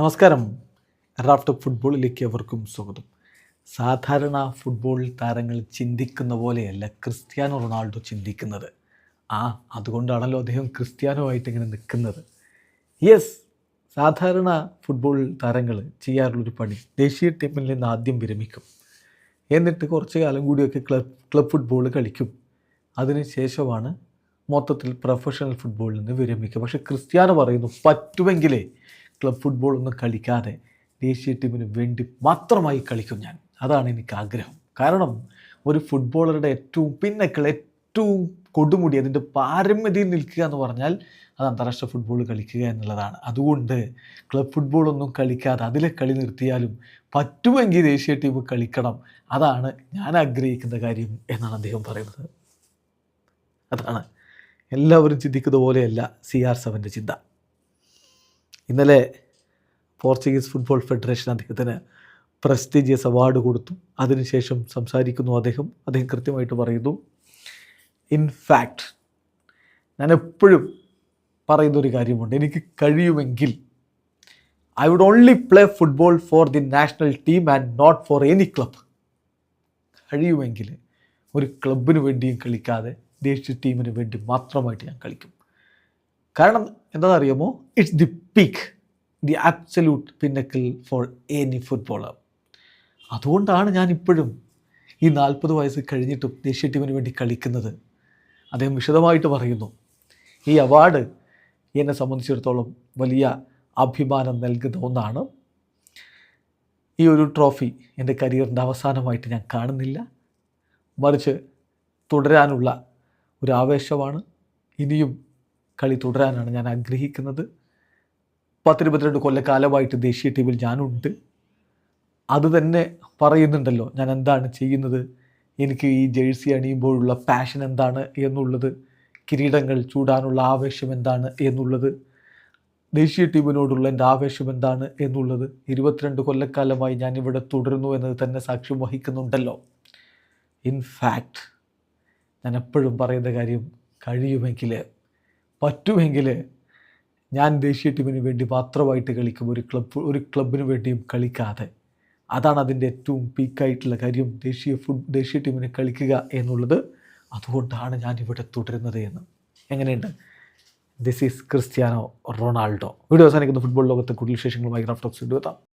നമസ്കാരം. റാഫ്റ്റ് ഫുട്ബോളിലേക്ക് അവർക്കും സ്വാഗതം. സാധാരണ ഫുട്ബോൾ താരങ്ങൾ ചിന്തിക്കുന്ന പോലെയല്ല ക്രിസ്ത്യാനോ റൊണാൾഡോ ചിന്തിക്കുന്നത്. ആ അതുകൊണ്ടാണല്ലോ അദ്ദേഹം ക്രിസ്ത്യാനോ ആയിട്ട് ഇങ്ങനെ നിൽക്കുന്നത്. യെസ് സാധാരണ ഫുട്ബോൾ താരങ്ങൾ ചെയ്യാറുള്ളൊരു പണി ദേശീയ ടീമിൽ നിന്ന് ആദ്യം വിരമിക്കും. എന്നിട്ട് കുറച്ച് കാലം കൂടിയൊക്കെ ക്ലബ് ക്ലബ് ഫുട്ബോൾ കളിക്കും. അതിനുശേഷമാണ് മൊത്തത്തിൽ പ്രൊഫഷണൽ ഫുട്ബോളിൽ നിന്ന് വിരമിക്കുക. പക്ഷേ ക്രിസ്ത്യാനോ പറയുന്നു പറ്റുമെങ്കിലേ ക്ലബ് ഫുട്ബോൾ ഒന്നും കളിക്കാതെ ദേശീയ ടീമിന് വേണ്ടി മാത്രമായി കളിക്കും ഞാൻ. അതാണ് എനിക്ക് ആഗ്രഹം. കാരണം ഒരു ഫുട്ബോളറുടെ ഏറ്റവും പിന്നക്കൾ ഏറ്റവും കൊടുമുടി അതിന്റെ പാരമ്യതയിൽ നിൽക്കുക എന്ന് പറഞ്ഞാൽ അത് അന്താരാഷ്ട്ര ഫുട്ബോൾ കളിക്കുക എന്നുള്ളതാണ്. അതുകൊണ്ട് ക്ലബ് ഫുട്ബോളൊന്നും കളിക്കാതെ അതിലെ കളി നിർത്തിയാലും പറ്റുമെങ്കിൽ ദേശീയ ടീം കളിക്കണം. അതാണ് ഞാൻ ആഗ്രഹിക്കുന്ന കാര്യം എന്നാണ് അദ്ദേഹം പറയുന്നത്. അതാണ്. എല്ലാവരും ചിന്തിക്കുന്ന പോലെയല്ല. സി ആർ സെവന്റെ ചിന്ത. ഇന്നലെ പോർച്ചുഗീസ് ഫുട്ബോൾ ഫെഡറേഷൻ അദ്ദേഹത്തിന് പ്രസ്റ്റീജിയസ് അവാർഡ് കൊടുത്തു. അതിനുശേഷം സംസാരിക്കുന്നു അദ്ദേഹം. അദ്ദേഹം കൃത്യമായിട്ട് പറയുന്നു ഇൻഫാക്റ്റ് ഞാൻ എപ്പോഴും പറയുന്നൊരു കാര്യമുണ്ട്. എനിക്ക് കഴിയുമെങ്കിൽ I would only play football for the national team and not for any club കഴിയുമെങ്കിൽ ഒരു ക്ലബിന് വേണ്ടിയും കളിക്കാതെ ദേശീയ ടീമിന് വേണ്ടി മാത്രമായിട്ട് ഞാൻ കളിക്കും. കാരണം എന്താണെന്നറിയാമോ? It's the peak the absolute pinnacle for any footballer അതുകൊണ്ടാണ് ഞാൻ ഇപ്പോഴും ഈ നാൽപ്പത് വയസ്സ് കഴിഞ്ഞിട്ടും ദേശീയ ടീമിന് വേണ്ടി കളിക്കുന്നത്. അദ്ദേഹം വിശദമായിട്ട് പറയുന്നു. ഈ അവാർഡ് എന്നെ സംബന്ധിച്ചിടത്തോളം വലിയ അഭിമാനം നൽകുന്ന ഒന്നാണ്. ഈ ഒരു ട്രോഫി എന്റെ കരിയറിന്റെ അവസാനമായിട്ട് ഞാൻ കാണുന്നില്ല. മറിച്ച് തുടരാനുള്ള ഒരു ആവേശമാണ്. ഇനിയും കളി തുടരാനാണ് ഞാൻ ആഗ്രഹിക്കുന്നത്. പത്തിരുപത്തിരണ്ട് കൊല്ലക്കാലമായിട്ട് ദേശീയ ടീമിൽ ഞാനുണ്ട്. അത് തന്നെ പറയുന്നുണ്ടല്ലോ ഞാൻ എന്താണ് ചെയ്യുന്നത്? എനിക്ക് ഈ ജേഴ്സി അണിയുമ്പോഴുള്ള പാഷൻ എന്താണ് എന്നുള്ളത് കിരീടങ്ങൾ ചൂടാനുള്ള ആവേശം എന്താണ് എന്നുള്ളത് ദേശീയ ടീമിനോടുള്ള എന്റെ ആവേശം എന്താണ് എന്നുള്ളത് ഇരുപത്തിരണ്ട് കൊല്ലക്കാലമായി ഞാൻ ഇവിടെ തുടരുന്നു എന്നത് തന്നെ സാക്ഷ്യം വഹിക്കുന്നുണ്ടല്ലോ. ഇൻഫാക്റ്റ് ഞാൻ എപ്പോഴും പറയുന്ന കാര്യം കഴിയുമെങ്കിൽ പറ്റുമെങ്കിൽ ഞാൻ ദേശീയ ടീമിന് വേണ്ടി മാത്രമായിട്ട് കളിക്കും. ഒരു ക്ലബ് ഒരു ക്ലബിന് വേണ്ടിയും കളിക്കാതെ. അതാണ് അതിന്റെ ഏറ്റവും പീക്കായിട്ടുള്ള കാര്യം. ദേശീയ ഫുഡ് ദേശീയ ടീമിന് കളിക്കുക എന്നുള്ളത് അതുകൊണ്ടാണ് ഞാൻ ഇവിടെ തുടരുന്നത് എന്ന്. എങ്ങനെയുണ്ട്? This is Cristiano Ronaldo. Video അവസാനിക്കുന്ന. ഫുട്ബോൾ ലോകത്തെ കൂടുതൽ വിശേഷങ്ങളുമായി റാഫ്റ്റോക്സ് എത്താം.